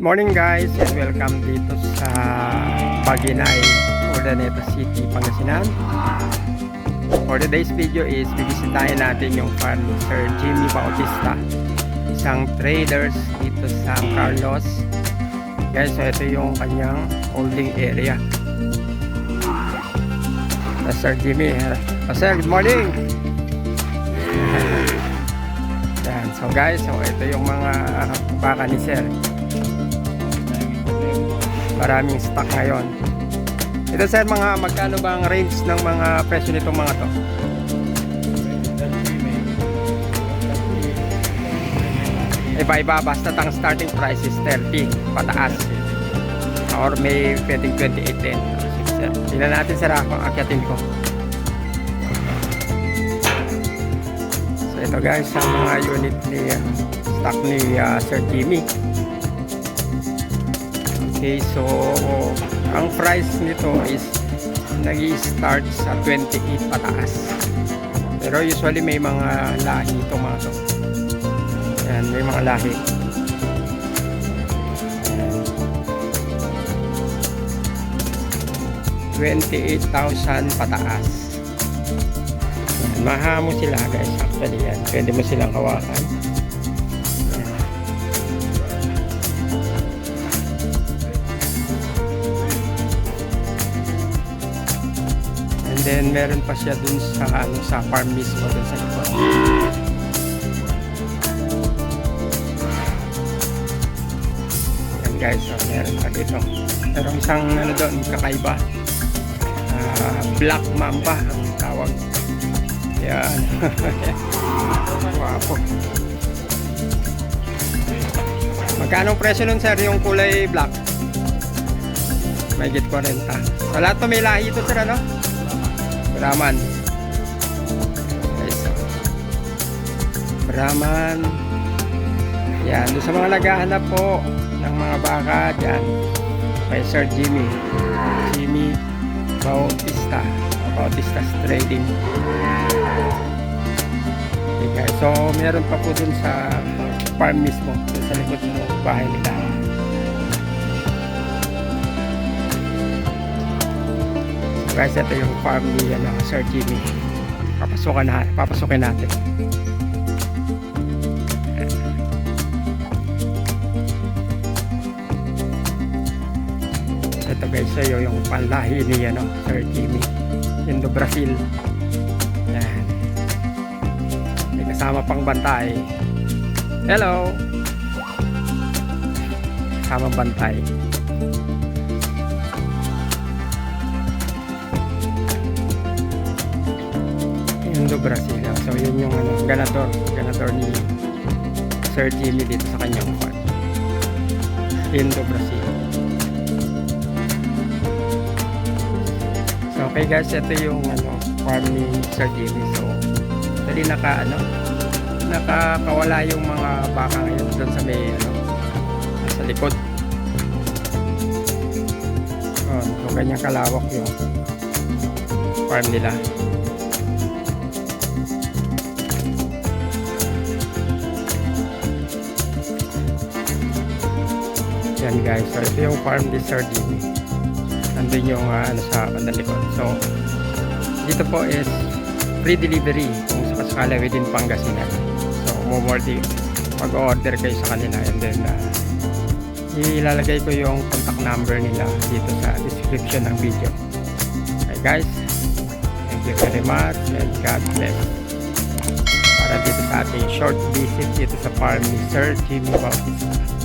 Morning guys and welcome dito sa Baginay, Ordaneta City, Pangasinan. For today's video is bibisitahin natin yung farm ni Sir Jimmy Bautista, isang traders dito sa Carlos. Guys, so ito yung kanyang holding area. Uh, Sir Jimmy, uh, Sir, good morning! Yan. So guys, so ito yung mga baka ni Sir. Maraming stock ngayon. Ito sir, mga magkano ba ang range ng mga presyo nitong mga to? Iba-iba, basta ang starting price is 30 pataas. Or may pwedeng 28 din. Sir. Tingnan natin sir ako, akyatin ko. So ito guys, ang mga unit ni stock ni uh, Sir Jimmy. Okay, so ang price nito is nag-start sa 28 pataas. Pero usually may mga lahi ito mga to. Yan, may mga lahi. Yan. 28,000 pataas. Yan, mahamo sila guys actually yan. Pwede mo silang hawakan. Then meron pa siya dun sa ano sa farm mismo dun sa likod. Yan guys, so meron pa dito. Merong isang ano doon, kakaiba. Ah, black mamba ang tawag. Yan. Wapo. Magkano presyo nun sir yung kulay black? May 40. Sa lahat may lahi ito sir ano? Brahman. Guys. Brahman. Yan. Doon sa mga naghahanap po ng mga baka dyan. Kay Sir Jimmy. Jimmy Bautista. Bautista's Trading. Okay. So, meron pa po dun sa farm mismo. Sa likod ng bahay nila. Guys, yung farm ni ano, Sir Jimmy. Papasukan na, papasukin natin. Ito guys, so yung panlahi ni ano, Sir Jimmy. Indo Brazil. Yan. May kasama pang bantay. Hello! Kasama bantay. Ganador, ganador ni Sir Jimmy dito sa kanyang farm. Indo Brazil. So okay guys, ito yung ano, farm ni Sir Jimmy. So dali naka ano, nakakawala yung mga baka ngayon doon sa may ano, sa likod. Oh, so ganyan kalawak yung farm nila. Yan guys, so ito yung farm ni Sir Jimmy. Nandun yung ah, ano sa bandang. So, dito po is free delivery kung sakasakala within Pangasinan. So, mumordi, mag-order kayo sa kanila and then uh, ilalagay ko yung contact number nila dito sa description ng video. Okay guys, thank you very much and God bless. Para dito sa ating short visit dito sa farm ni Sir Jimmy Bautista.